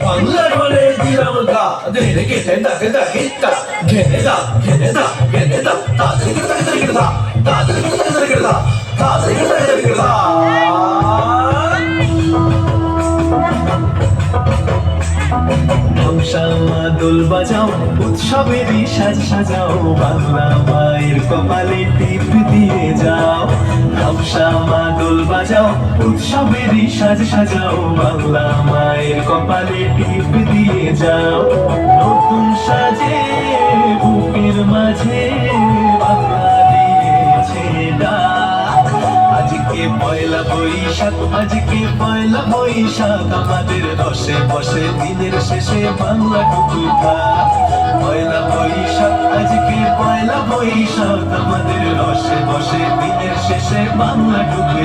বাংলার বলে দিলাম দোল বাজাও উৎসবেরই সাজ সাজাও বাংলা মায়ের কপালে টিপ দিয়ে যাও ধ্বংসামা দোল বাজাও, উৎসবেরই সাজ সাজাও, বাংলা মায়ের কপালে যাও, নতুন সাজে, বুকের মাঝে। আজকে পয়লা বৈশাখ, আজকে পয়লা বৈশাখ, আমাদের দশে বসে, দিনের শেষে বাংলা টুকু পয়লা বৈশাখ, আজকে পয়লা বৈশাখ, আমাদের দশে বসে, দিনের শেষে বাংলা টুকু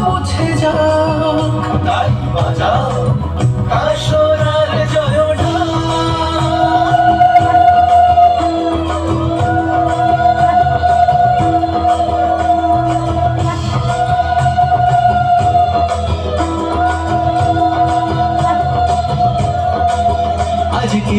মুছে যাক। তাই বাজাও কাশরার জয়টা আজকে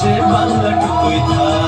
আশেপাশে বাংলাটুকুই থাক